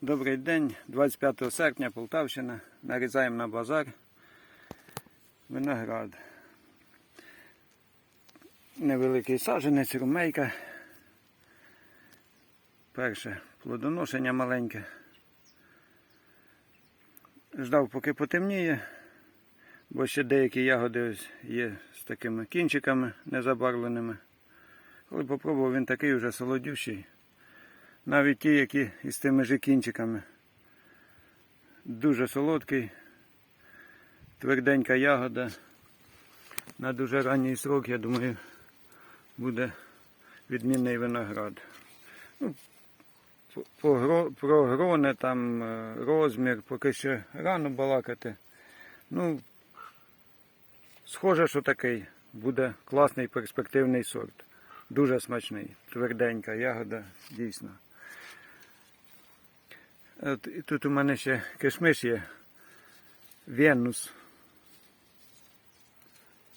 Добрий день, 25 серпня, Полтавщина. Нарізаємо на базар. Виноград. Невеликий саджанець, румейка. Перше плодоношення маленьке. Ждав, поки потемніє, бо ще деякі ягоди ось є з такими кінчиками незабарвленими. Коли попробував, він такий вже солодющий. Навіть ті, які із тими же кінчиками. Дуже солодкий, тверденька ягода. На дуже ранній срок, я думаю, буде відмінний виноград. Ну, по про грони, там е, розмір, поки ще рано балакати. Ну, схоже, що такий буде класний перспективний сорт. Дуже смачний, тверденька ягода, дійсно. І тут у мене ще кишмиш є. Венус.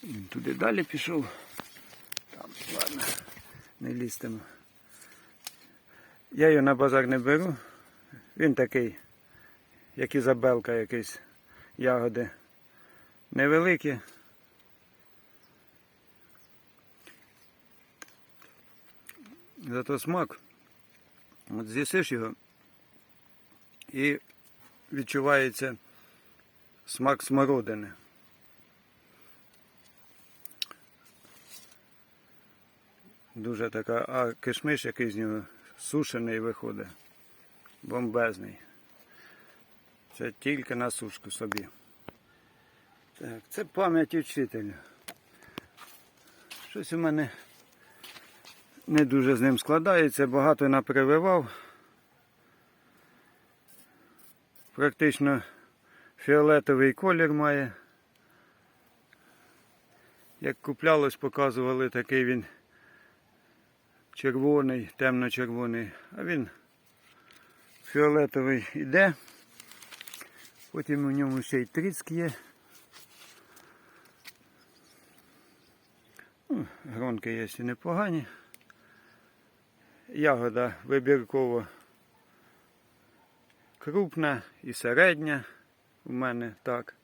Він туди далі пішов. Там, ладно, не лізтимо. Я його на базар не беру. Він такий, як Ізабелка якийсь ягоди. Невеликі. Зато смак. От з'їсиш його і відчувається смак смородини. Дуже така, а кишмиш який з нього сушений виходить. Бомбезний. Це тільки на сушку собі. Так, це пам'ять вчителя. Щось у мене не дуже з ним складається, багато напрививав. Практично фіолетовий колір має. Як куплялось, показували, такий він червоний, темно-червоний, а він фіолетовий іде. Потім у ньому ще й тріцк є. Ну, Гронки є і непогані. Ягода вибірково крупна і середня у мене так.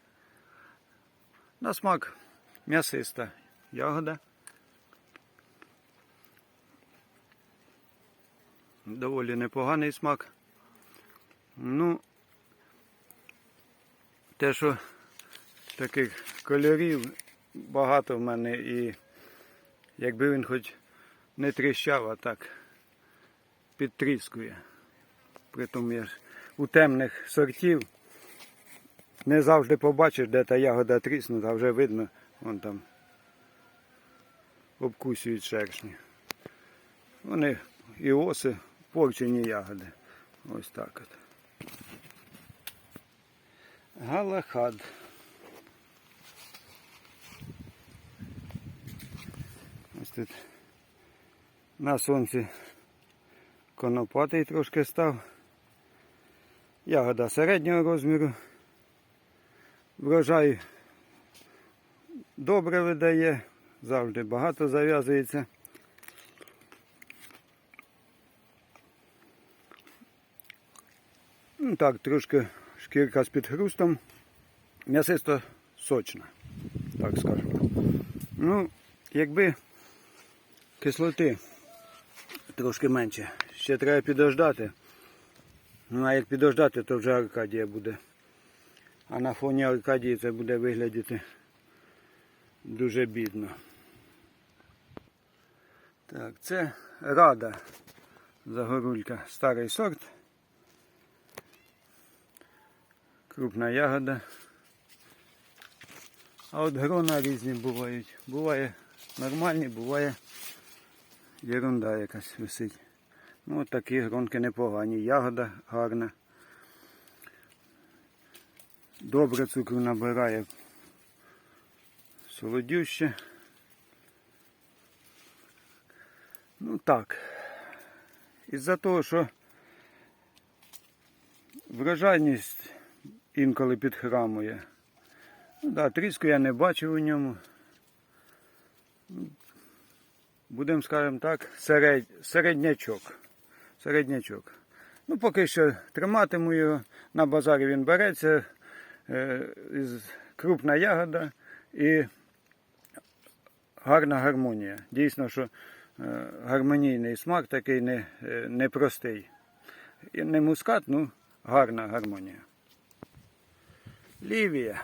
На смак м'ясиста ягода. Доволі непоганий смак. Ну, те, що таких кольорів багато в мене і якби він хоч не тріщав, а так підтріскує. Притом я ж у темних сортів не завжди побачиш, де та ягода тріснута, а вже видно, вон там обкусюють шершні. Вони і оси, порчені ягоди. Ось так от. Галахад. Ось тут на сонці конопатий трошки став. Ягода середнього розміру. Врожай добре видає, завжди багато зав'язується. Ну, так, трошки шкірка з підхрустом. М'ясисто сочна, так скажемо. Ну, якби кислоти трошки менше. Ще треба підождати. Ну, а як підождати, то вже Аркадія буде. А на фоні Аркадії це буде виглядати дуже бідно. Так, це рада загорулька, старий сорт. Крупна ягода. А от грона різні бувають. Буває нормальні, буває ерунда якась висить. Ну такі гронки непогані. Ягода гарна. Добре цукру набирає. Солодюще. Ну так. Із-за того, що врожайність інколи підхрамує. Ну да, тріску я не бачив у ньому. Будемо, скажемо так, серед... середнячок. Середнячок. Ну, поки що триматиму його. На базарі він береться. Е, крупна ягода і гарна гармонія. Дійсно, що е, гармонійний смак такий не, е, непростий. І не мускат, ну гарна гармонія. Лівія.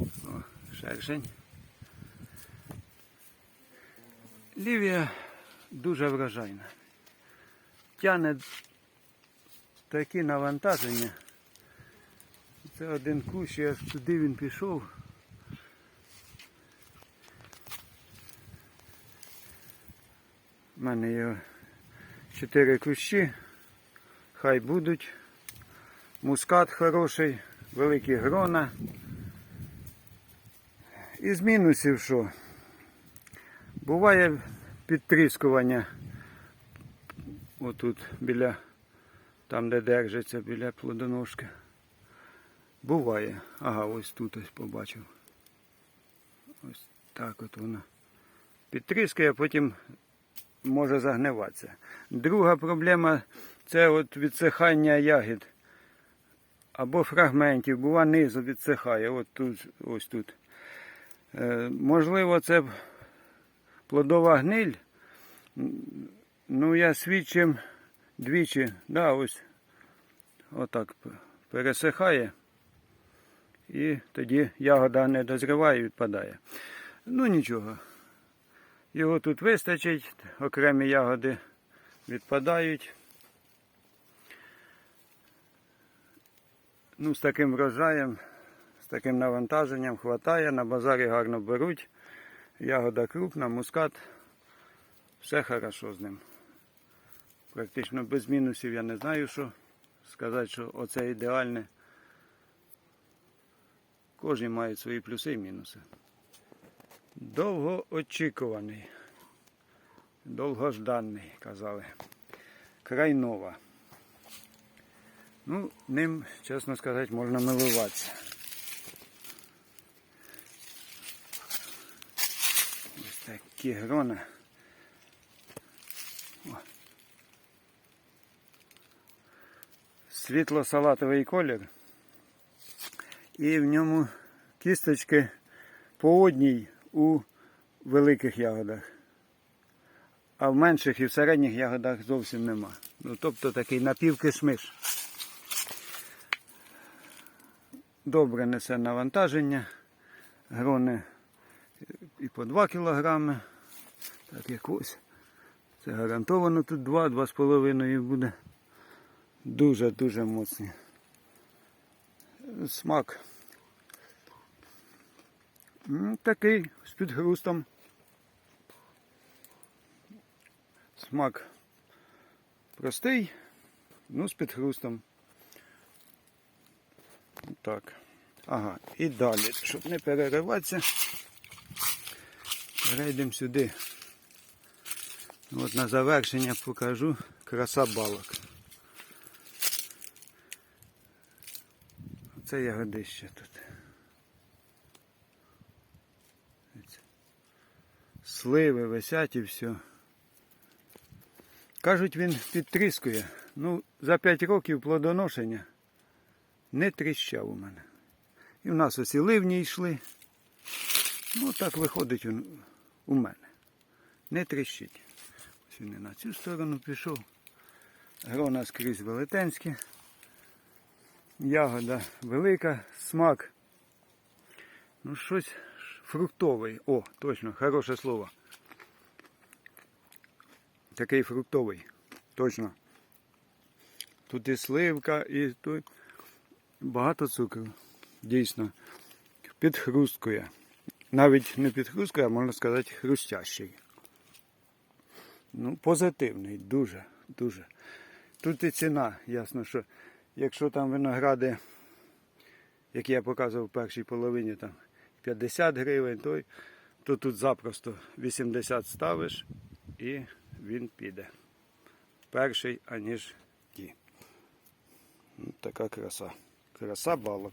О, шершень. Лівія дуже вражайна. Тяне такі навантаження. Це один кущ, аж туди він пішов. У мене є чотири кущі. Хай будуть. Мускат хороший, великі грона. Із мінусів що? Буває підтріскування отут біля, там де держиться, біля плодоножки. Буває. Ага, ось тут ось побачив. Ось так от воно. Підтріскає, а потім може загниватися. Друга проблема це от відсихання ягід. Або фрагментів, бува низу відсихає. От тут, ось тут. Е, можливо, це плодова гниль. Ну, я свідчим двічі, да, ось отак пересихає. І тоді ягода не дозріває і відпадає. Ну нічого. Його тут вистачить, окремі ягоди відпадають. Ну, з таким врожаєм, з таким навантаженням хватає, на базарі гарно беруть. Ягода крупна, мускат. Все хорошо з ним. Практично без мінусів я не знаю, що сказати, що оце ідеальне. Кожен має свої плюси і мінуси. Довгоочікуваний. Довгожданий, казали. Крайнова. Ну, ним, чесно сказати, можна милуватися. Такі грона. Світло-салатовий колір. І в ньому кісточки по одній у великих ягодах. А в менших і в середніх ягодах зовсім нема. Ну, тобто такий напівкишмиш. Добре несе навантаження. Грони і по 2 кілограми. Так як ось. Це гарантовано тут 2-2,5 буде. Дуже-дуже моцні. Смак. Такий з підгрустом. Смак простий, ну з підхрустом. Так. Ага, і далі, щоб не перериватися, перейдемо сюди. От на завершення покажу краса балок. Це ягодище тут. Сливи висять і все. Кажуть, він підтріскує. Ну, за 5 років плодоношення не тріщав у мене. І в нас ось і ливні йшли. Ну, так виходить у, у мене. Не тріщить. Ось він і на цю сторону пішов. Грона скрізь велетенські. Ягода велика, смак. Ну, щось фруктовий. О, точно, хороше слово. Такий фруктовий. Точно. Тут і сливка, і тут багато цукру. Дійсно. Підхрусткує. Навіть не підхрусткує, а можна сказати хрустящий. Ну, позитивний, дуже, дуже. Тут і ціна, ясно, що якщо там виногради, як я показував в першій половині, там 50 гривень, то, то тут запросто 80 ставиш і він піде. Перший, аніж ті. Ну, Така краса. Краса балок.